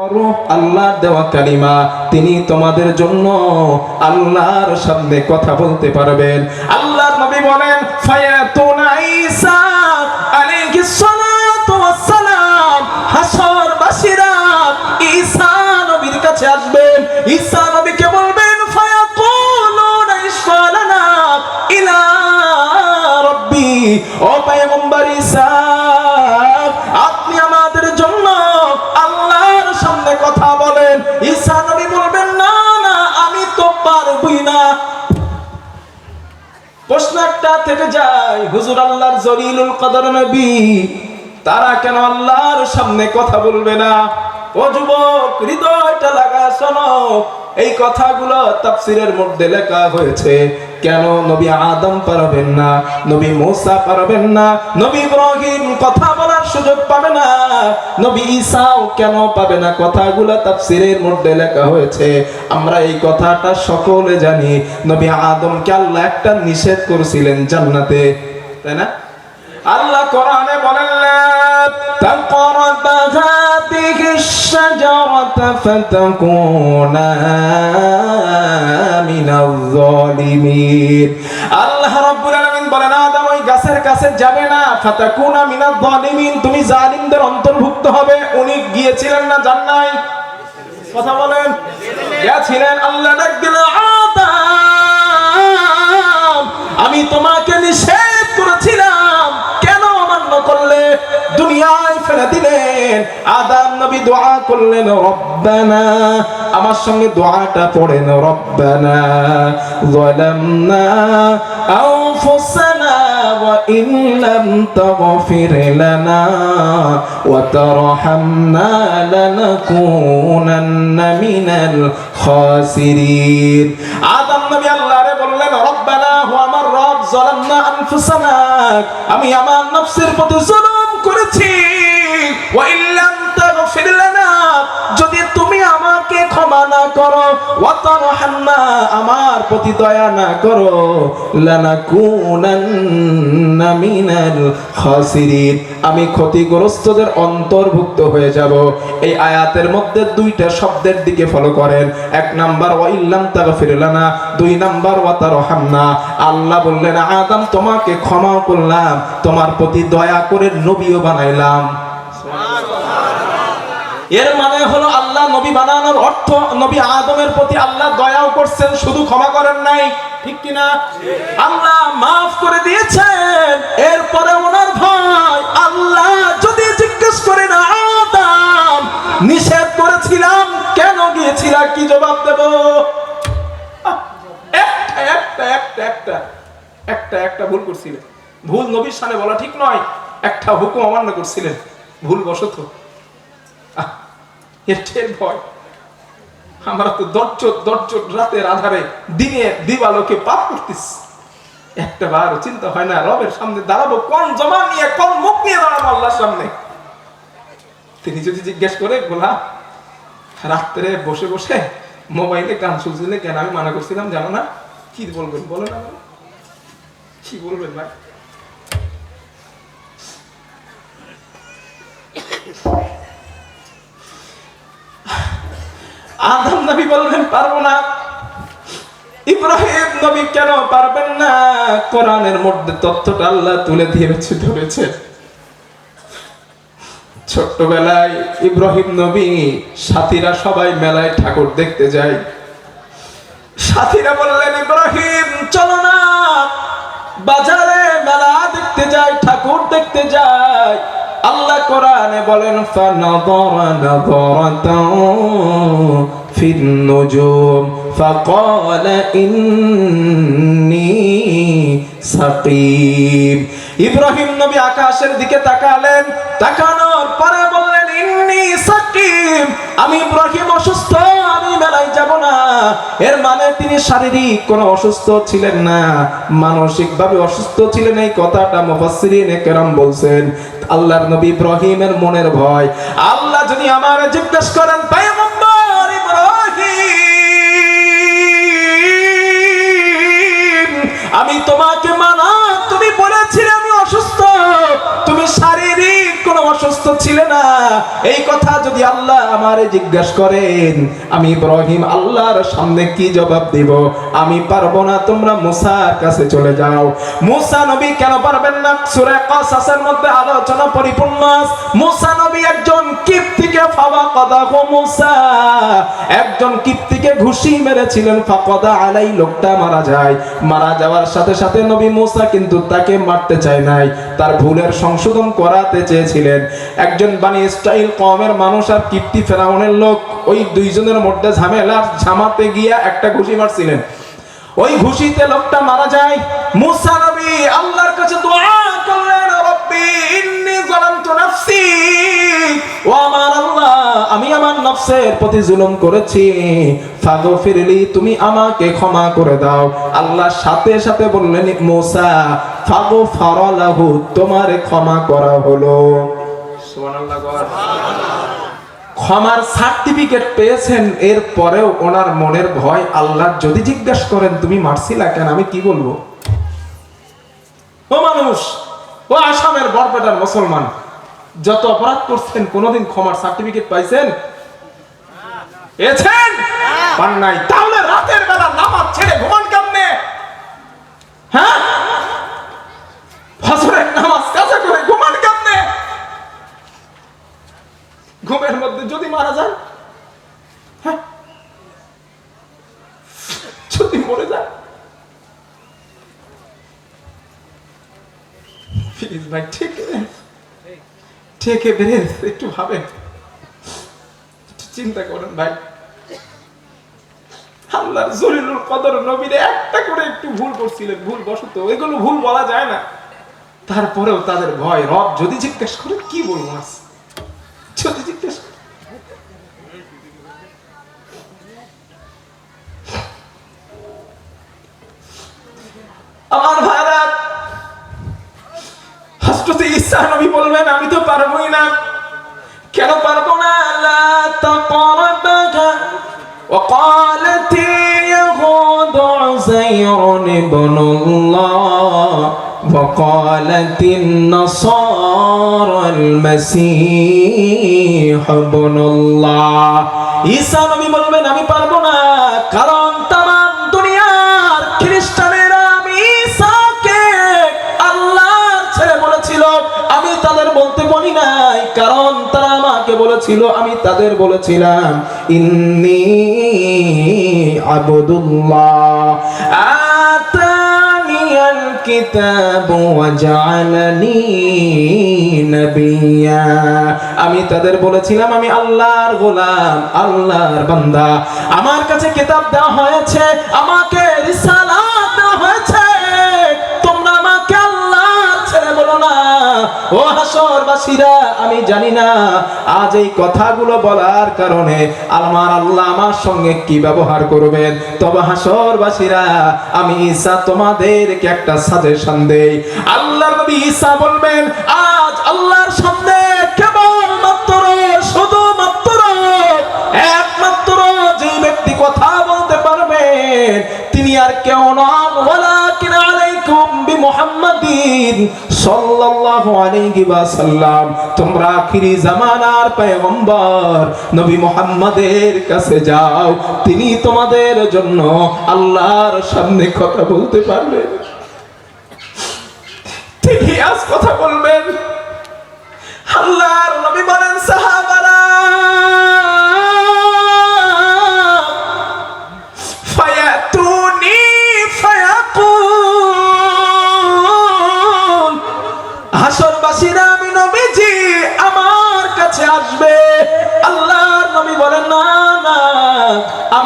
আল্লাহর দেওয়া কালিমা তিনি তোমাদের জন্য আল্লাহর সামনে কথা বলতে পারবেন। আল্লাহর থেকে যায়। হুজুর আল্লাহর জলিলুল কদর নবী। তারা কেন আল্লাহর সামনে কথা বলবে না? ও যুবক, হৃদয়টা লাগা, শোনো। এই কথাগুলো তাফসিরের মধ্যে লেখা হয়েছে। কেন নবী আদম পারবেন না? নবী পারবেন না? নবী ইব্রাহিম কথা বলার সুযোগ পাবে না? নবী ঈসাও কেন পাবে না? কথাগুলো তাফসিরের মধ্যে লেখা হয়েছে। আমরা এই কথাটা সকলে জানি। নবী আদমকে আল্লাহ একটা নিষেধ করেছিলেন জান্নাতে। তাই না? আল্লাহ কোরআনে বলেন হাদিহি الشجرة فتكونا من الظالمين আল্লাহ রাব্বুল আলামিন বলেন আদম ওই গাছের কাছে যাবে না ফাতাকুনা মিনাল জালিমিন তুমি জালিমদের অন্তর্ভুক্ত হবে উনি গিয়েছিলেন না যান নাই কথা বলেন গেছিলেন আল্লাহ ডাক দিল আদম আমি তোমাকে নিষেধ করেছিলাম কেন অমান্য করলে দুনিয়ায় ফেলে দিলেন আদাম নবী দোয়া করলেন রব্বানা আমার সঙ্গে দোয়াটা পড়েন রব্বানা যালামনা আনফুসানা وإن لم تغفر لنا وترحمنا لنكونن من الخاسرين আদম নবী আল্লাহরে বললেন রব্বানা হো আমার রব জালামনা আনফুসানা আমি আমার নফসের প্রতি জুলুম করেছি ওয়া না করো। ওয়া তারহামনা আমার প্রতি দয়া না করো। লানাকুনান্না মিনাল খাসিরিন। আমি ক্ষতিগ্রস্তদের অন্তর্ভুক্ত হয়ে যাব। এই আয়াতের মধ্যে দুইটা শব্দের দিকে ফলো করেন। এক নাম্বার ওয়া ইল্লাম তাগফির লানা। দুই নাম্বার ওয়া তারহামনা আল্লাহ বললেন, আদম, তোমাকে ক্ষমা করলাম। তোমার প্রতি দয়া করে নবীও বানাইলাম। এর মানে হলো নবী বানানোর অর্থ নবী আদমের প্রতি আল্লাহ দয়াও করছেন শুধু ক্ষমা করেন নাই। ঠিক কিনা? আল্লাহ মাফ করে দিয়েছেন এরপরে ওনার ভাই আল্লাহ যদি জিজ্ঞেস করে না আদম নিষেধ করেছিলাম কেন গিয়েছিলাম কি জবাব দেব? একটা একটা একটা একটা একটা একটা ভুল করছিলেন। ভুল নবীর সামনে বলা ঠিক নয় একটা হুকুম অমান্য করছিলেন। ভুল বশত এর টের ভয়। আমরা তো দর্জ দর্জ রাতের আধারে দিনে দিবালোকে পাপ করতেছি। একটা বার চিন্তা হয় না, রবের সামনে দাঁড়াবো কোন জমা নিয়ে, কোন মুখ নিয়ে দাঁড়াবো আল্লাহর সামনে? তিনি যদি জিজ্ঞেস করে গোলা রাত্রে বসে বসে মোবাইলে গান শুনছিলে কেন? আমি মানা করছিলাম, জানো না? কি বলবেন? বলো না কি বলবেন ভাই? আদম নবী বললেন, পারব না। ইব্রাহিম নবী কেন পারবেন না? কোরআনের মধ্যে তথ্যটা আল্লাহ তুলে দিয়েছে ধরেছে। ছোট্টবেলায় ইব্রাহিম নবী সাথীরা সবাই মেলায় ঠাকুর দেখতে যায়। সাথীরা বললেন, ইব্রাহিম, চলো না। বাজারে মেলা কোরআনে বলেন ফানাযারা নাযারাতাও ফিন নুজুম فقال إني সাকিম ইব্রাহিম নবী আকাশের দিকে তাকালেন তাকানোর পরে বললেন ইন্নি সাকিম আমি ইব্রাহিম অসুস্থ আমি মেলায় যাব না এর মানে তিনি শারীরিক কোনো অসুস্থ ছিলেন না মানসিক ভাবে অসুস্থ ছিলেন এই কথাটা মুফাসসিরিনে কেরাম বলছেন আল্লাহর নবী ইব্রাহিমের মনের ভয়। আল্লাহ যদি আমার জিজ্ঞেস করেন আমি তোমাকে অসুস্থ ছিলে না। এই কথা যদি আল্লাহ আমারে জিজ্ঞাসা করেন, আমি ইব্রাহিম আল্লাহর সামনে কি জবাব দিব? আমি পারব না, তোমরা মুসার কাছে চলে যাও। মুসা নবী কেন পারবেন না? সূরা কাসাসের মধ্যে আলোচনা পরিপূর্ণ মুসা নবী একজন কিপ্তিকে ফাওয়া কদাহ মুসা। একজন কিপ্তিকে ঘুষি মেরেছিলেন, ফাকদা আলাই, লোকটা মারা যায়। মারা যাওয়ার সাথে সাথে নবী মুসা কিন্তু তাকে মারতে চায় নাই। তার ভুলের সংশোধন করাতে চেয়েছিলেন। একজন বানি ইসরাইল কমের মানুষ আর কিপ্তি ফেরাউনের লোক, ওই দুইজনের মধ্যে ঝামেলা, ঝামাতে গিয়া একটা ঘুষি মারছিলেন ওই ঘুষিতে লোকটা মারা যায়, মুসা নবী, আল্লাহর কাছে দোয়া করলেন রব্বি, ইন্নী নাফসি, ও আমার আল্লাহ, আমি আমার নফসের প্রতি জুলুম করেছি ফাগফিরলি তুমি আমাকে ক্ষমা করে দাও আল্লাহ সাথে সাথে বললেন, মুসা, ফাগফারালাহু, তোমারে ক্ষমা করা হলো। ক্ষমার সার্টিফিকেট পেয়েছেন এর পরেও ওনার মনের ভয় আল্লাহ যদি জিজ্ঞাসা করেন, তুমি মারছিলা কেন? আমি কি বলব? ও মানুষ, ও আসামের বরপেটার মুসলমান, যত অপরাধ করছেন, কোনোদিন ক্ষমার সার্টিফিকেট পাইছেন? পেয়েছেন? পান নাই। তাহলে রাতের বেলা নামাজ ছেড়ে ঘুমান কেমনে? হ্যাঁ? ফসরের নামাজ কাজা করে ঘুমান কেমনে ঘুমের মধ্যে যদি মারা যান হ্যাঁ? যদি মরে যান একটু চিন্তা করেন ভাই। আল্লাহর জলিলুল কদর নবীরে একটা করে একটু ভুল করছিলেন ভুল বসত এগুলো ভুল বলা যায় না। তারপরেও তাদের ভয়। রব যদি জিজ্ঞেস করে, কি বলব আজ? যদি জিজ্ঞেস করে আমার ভাইরা হযরত ঈসা নবী বলবেন আমি তো পারবোই না কেন পারবো না লা তাকরাবাকা وقالت اليهود عزير ابن الله وقالت النصارى المسيح ابن الله ঈসা নবী বলবেন আমি পারবো না কারণ তাম দুনিয়ার খ্রিস্টানেরা আমি ঈসাকে আল্লাহর ছেলে বলেছিল আমি তাদের বলতে বলি নাই কারণ তারা আমাকে বলেছিল আমি তাদের বলেছিলাম ইন্নি আবদুল্লাহ কিতাব ওয়াজআলানি নবিয়্যা আমি তাদের বলেছিলাম, আমি আল্লাহর গোলাম, আল্লাহর বান্দা। আমার কাছে কিতাব দেওয়া হয়েছে, আমাকে রিসালাত ও হাসরবাসীরা আমি জানি না আজ এই কথাগুলো বলার কারণে আমার আল্লাহ আমার সঙ্গে কি ব্যবহার করবেন। তবে হাসরবাসীরা আমি ঈসা তোমাদেরকে একটা সাজেশন দেই। আল্লাহর নবী ঈসা বলবেন, আজ আল্লাহর সামনে কেবল মাত্র শুধুমাত্র, একমাত্র যে ব্যক্তি কথা বলতে পারবেন, তিনি আর কেউ নন বিমুহাম্মাদিন সাল্লাল্লাহু আলাইহি ওয়াসাল্লাম। তোমরা আখিরি জামানার পয়গম্বর, নবী মুহাম্মাদের কাছে যাও, তিনি তোমাদের জন্য আল্লাহর সামনে কথা বলতে পারবেন। তিনি আজ কথা বলবেন। আল্লাহর নবী বলেন সাহাবারা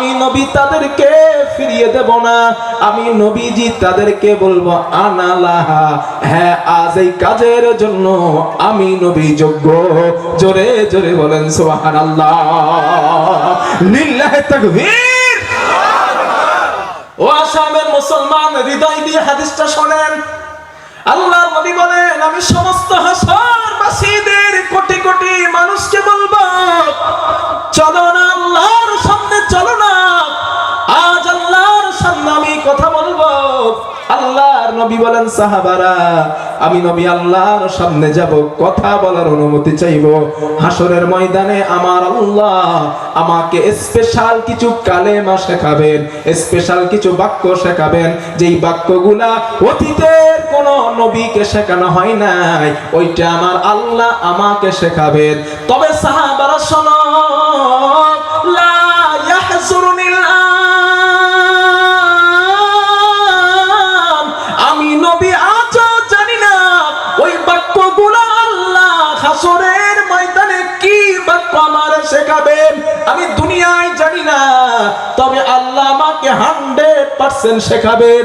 আমি নবী তাদেরকে ফিরিয়ে দেব না। আমি নবীজি তাদেরকে বলব আনালাহা হ্যাঁ আজ এই কাজের জন্য আমি নবী যোগ্য। জোরে জোরে বলেন, সুবহানাল্লাহ। লিল্লাহি তাকবীর। ও আসামের মুসলমান, হৃদয় দিয়ে হাদিসটা শোনেন। আল্লাহর নবী বলেন, আমি সমস্ত হাসরবাসীদের কোটি কোটি মানুষকে বলব, চলো না আল্লাহর নবী বলেন, সাহাবারা, আমি নবী আল্লাহর সামনে যাব, কথা বলার অনুমতি চাইব। হাসরের ময়দানে আমার আল্লাহ আমাকে স্পেশাল কিছু কালেমা শেখাবেন স্পেশাল কিছু বাক্য শেখাবেন। যেই বাক্যগুলা অতীতের কোন নবীকে শেখানো হয় নাই, ওইটা আমার আল্লাহ আমাকে শেখাবেন। তবে সাহাবারা, শোনো হান্ড্রেড পার্সেন্ট শেখাবেন।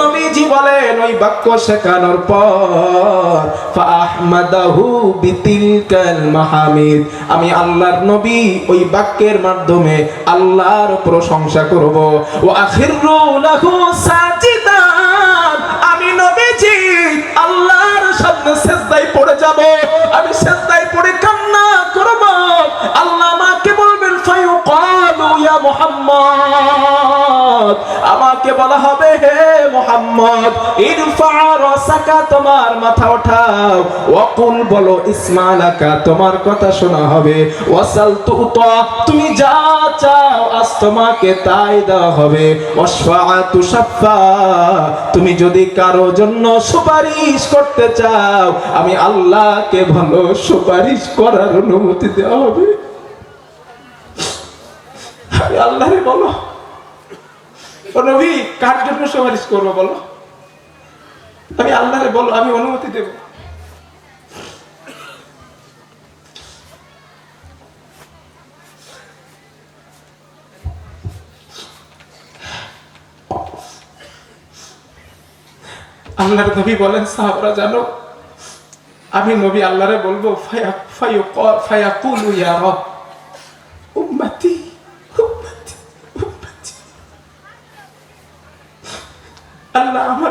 নবীজি বলেন, ওই বাক্য শেখানোর পর, ফাহমাদাহু বিতিলকাল মাহামিদ। আমি আল্লাহর নবী, ওই বাক্যের মাধ্যমে আল্লাহর প্রশংসা করব। ও আখিরু লাহু সাজিদান। আমি নবীজি, আল্লাহর সামনে সেজদায় পড়ে যাব। আমি সেজদায় পড়ে কান্না করব। আল্লাহ আমাকে বলবেন, ফায়ুকালু ইয়া মুহাম্মদ। আমাকে বলা হবে, হে মুহাম্মদ তোমার মাথা ওঠাও। ওয়াকুল বলো ইসমালাকা তোমার কথা শোনা হবে। ওয়াসাল তুতা, তুমি যা চাও, আজ তোমাকে তাই দেওয়া হবে। তুমি যদি কারও জন্য সুপারিশ করতে চাও, আমি আল্লাহকে ভালো সুপারিশ করার অনুমতি দেওয়া হবে। আল্লাহরে বলো। নবী, কার জন্য সুপারিশ করব বলো? আমি আল্লাহরে বলো, আমি অনুমতি দেব। আল্লাহর নবী বলেন, সাহাবরা জানো, আমি নবী আল্লাহরে বলব, ফায়া ফায়াকুলু ইয়া রব উম্মতি উম্মতি উম্মতি আল্লাহ আমার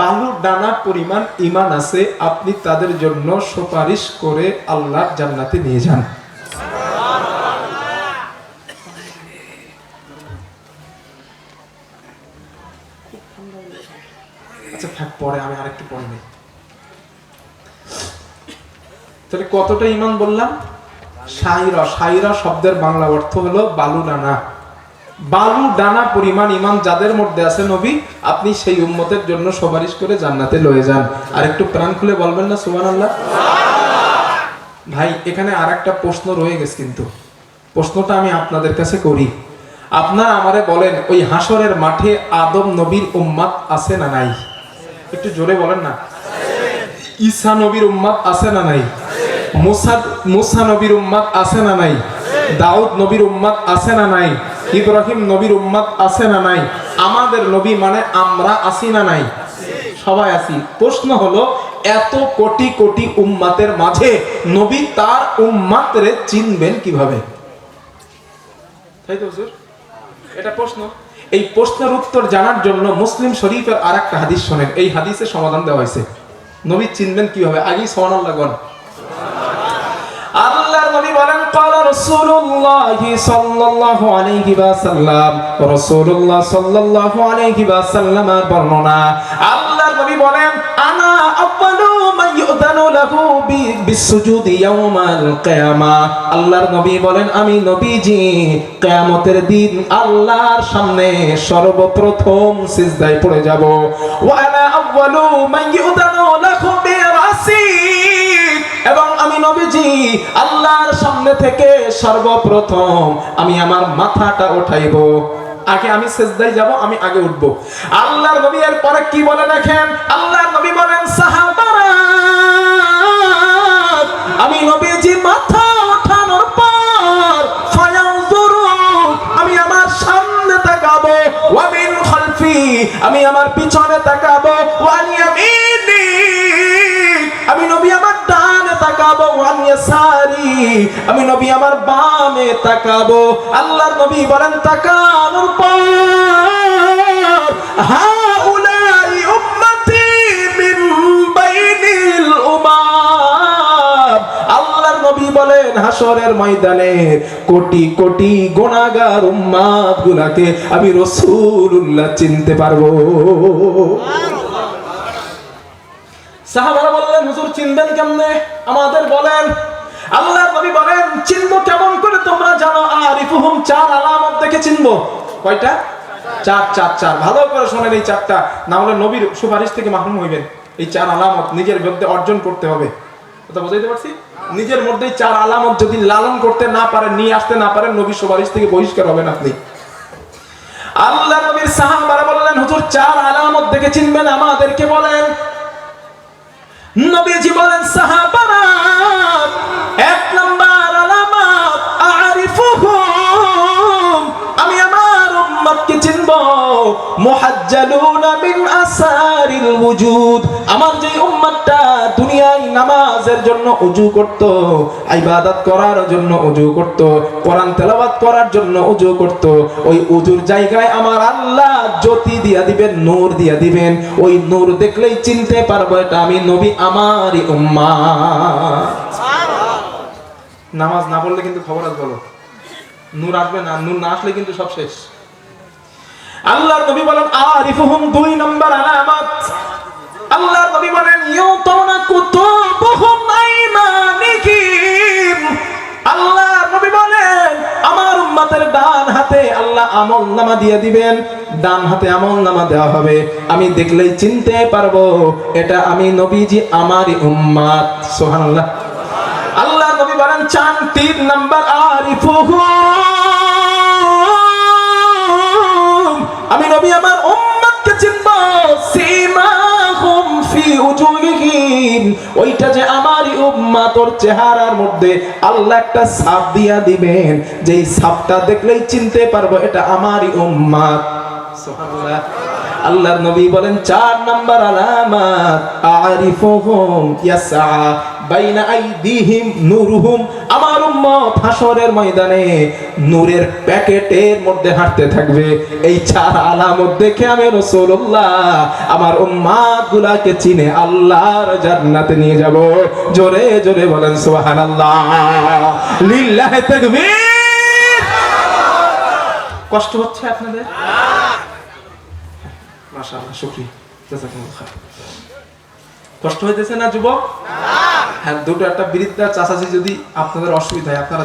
বালু ডানা পরিমাণ ইমান আছে, আপনি তাদের জন্য সুপারিশ করে আল্লাহ জান্নাতে নিয়ে যান। আচ্ছা পরে আমি আরেকটু পরে তাহলে কতটা ইমান বললাম? সাইরা সাইরা শব্দের বাংলা অর্থ হলো বালু ডানা বালু ডানা পরিমাণ ইমান যাদের মধ্যে আছে নবী, আপনি সেই উম্মতের জন্য সুপারিশ করে জান্নাতে লয়ে যান। আর একটু প্রাণ খুলে বলবেন না সুবান আল্লাহ ভাই, এখানে আর একটা প্রশ্ন রয়ে গেছে কিন্তু। প্রশ্নটা আমি আপনাদের কাছে করি। আপনারা আমারে বলেন, ওই হাসরের মাঠে আদম নবীর উম্মাদ আছে না নাই? একটু জোরে বলেন না। ঈসা নবীর উম্মাত আছে না নাই? মুসা মুসা নবীর উম্মাদ আছে না নাই? দাউদ নবীর উম্মাত আছে না নাই? ইব্রাহিম নবীর উম্মাত আছে না নাই? আমাদের নবী মানে আমরা আছি না নাই? সবাই আছি। প্রশ্ন হলো, এত কোটি কোটি উম্মাতের মাঝে নবী তার উম্মাতরে চিনবেন কীভাবে? তাই তো এটা প্রশ্ন। এই প্রশ্নের উত্তর জানার জন্য মুসলিম শরীফের আর একটা হাদিস শোনেন। এই হাদিসে সমাধান দেওয়া হয়েছে। নবী চিনবেন কীভাবে? আগেই সোহান লাগন বলেন قال رسول الله صلى الله عليه وسلم رسول الله صلى الله عليه وسلم বর্ণনা আল্লাহর নবী বলেন আনা আউয়ালু মান ইউদানু লাহু বিসুজুদি ইয়াউমাল কিয়ামা আল্লাহর নবী বলেন আমি নবীজি কিয়ামতের দিন আল্লাহর সামনে সর্বপ্রথম সিজদায় পড়ে যাব ওয়া আনা আউয়ালু মান ইউদানু লাহু বিরাসি এবং আমি নবীজি আল্লাহর সামনে থেকে সর্বপ্রথম আমি আমার মাথাটা উঠাইব। আগে আমি সেজদায় যাব, আমি আগে উঠব। আল্লাহর নবী এর পরে কি বলে দেখেন? আল্লাহর নবী বলেন, সাহাবারা, আমি নবীজি মাথা ওঠানোর পর আমি আমার সামনে তাকাবো। ওয়া মিন খালফি, আমি আমার পিছনে তাকাবো। আমি নবী আমার বামে তাকাবো। আল্লাহর নবী বলেন, তাকানোর উম্মতি ময়দানে কোটি কোটি গোনাগার উম্মাদ গুলাকে আমি রসুল্লাহ চিনতে পারব। সাহাবারা বললেন, হুজুর, চিনবেন কেমনে? আমাদের বলেন। আল্লাহর নবী বলেন, চিনবো কেমন করে তোমরা জানো? আরিফুহুম চার আলামত দেখে চিনবো। কয়টা? চার চার চার। ভালো করে শোনেন এই চারটা। না হলে নবীর সুপারিশ থেকে মাহরুম হইবেন। এই চার আলামত নিজের মধ্যে অর্জন করতে হবে। কথা বুঝাইতে পারছি? নিজের মধ্যে চার আলামত যদি লালন করতে না পারেন, নিয়ে আসতে না পারেন, নবীর সুপারিশ থেকে বহিষ্কার হবেন আপনি। আল্লাহ নবীর সাহাবারা বললেন, হুজুর, চার আলামত দেখে চিনবেন? আমাদেরকে বলেন। নবীজি বলেন সাহাবারা এক উম্মতকে চিনব? মুহাজ্জালুনা মিন আসারিল ওয়ুজুদ আমার যে উম্মতটা দুনিয়ায় নামাজের জন্য ওযু করত ইবাদত করার জন্য ওযু করত কোরআন তেলাওয়াত করার জন্য ওযু করত ওই ওযুর জায়গায় আমার আল্লাহ জ্যোতি দিয়া দিবেন নূর দিয়া দিবেন। ওই নূর দেখলেই চিনতে পারব এটা আমি নবী আমারই উম্মাত নামাজ না পড়লে কিন্তু খবর আছে বলো। নূর আসবে না নূর না আসলে কিন্তু সব শেষ। আল্লাহর নবী বলেন, আরিফুহুম দুই নাম্বার আলামত। আল্লাহর নবী বলেন ইউতাউনা কুতুবুহুম আইমানিহিম। আল্লাহর নবী বলেন, আমার উম্মতের ডান হাতে আল্লাহ আমল নামা দিয়ে দিবেন, ডান হাতে আমল নামা দেওয়া হবে। আমি দেখলেই চিনতে পারব, এটা আমি নবীজি আমারই উম্মাত সুবহানাল্লাহ। আল্লাহ নবী বলেন, চান তিন নাম্বার আরিফুহুম আমি নবী, আমার উম্মতকে চিনব। সীমাহুম ফি উজুহিহিম ওইটা যে আমারই উম্মতর চেহারার মধ্যে আল্লাহ একটা ছাপ দিয়া দিবেন। যেই ছাপটা দেখলেই চিনতে পারব, এটা আমারই উম্মত। সুবহানাল্লাহ। আল্লাহর নবী বলেন, চার নাম্বার আলামাত, আরিফুহুম ইয়াসআ, বাইনা আইদিহিম নূরুহুম, আমার উম্মত হাসরের ময়দানে নূরের প্যাকেটের মধ্যে হাঁটতে থাকবে। এই চার আলামত দেখে আমি রাসূলুল্লাহ, আমার উম্মাত গুলাকে চিনে আল্লাহর জান্নাতে নিয়ে যাব। জোরে জোরে বলেন, সুবহানাল্লাহ। লিল্লাহি তাকবীর। কষ্ট হচ্ছে আপনাদের? মাশাআল্লাহ শুকরিয়া। জাযাকুমুল্লাহ খাইর। কষ্ট হইতেছে না যুবক? হ্যাঁ দুটো একটা বৃদ্ধার চাচাচি যদি আপনাদের অসুবিধা হয় আপনারা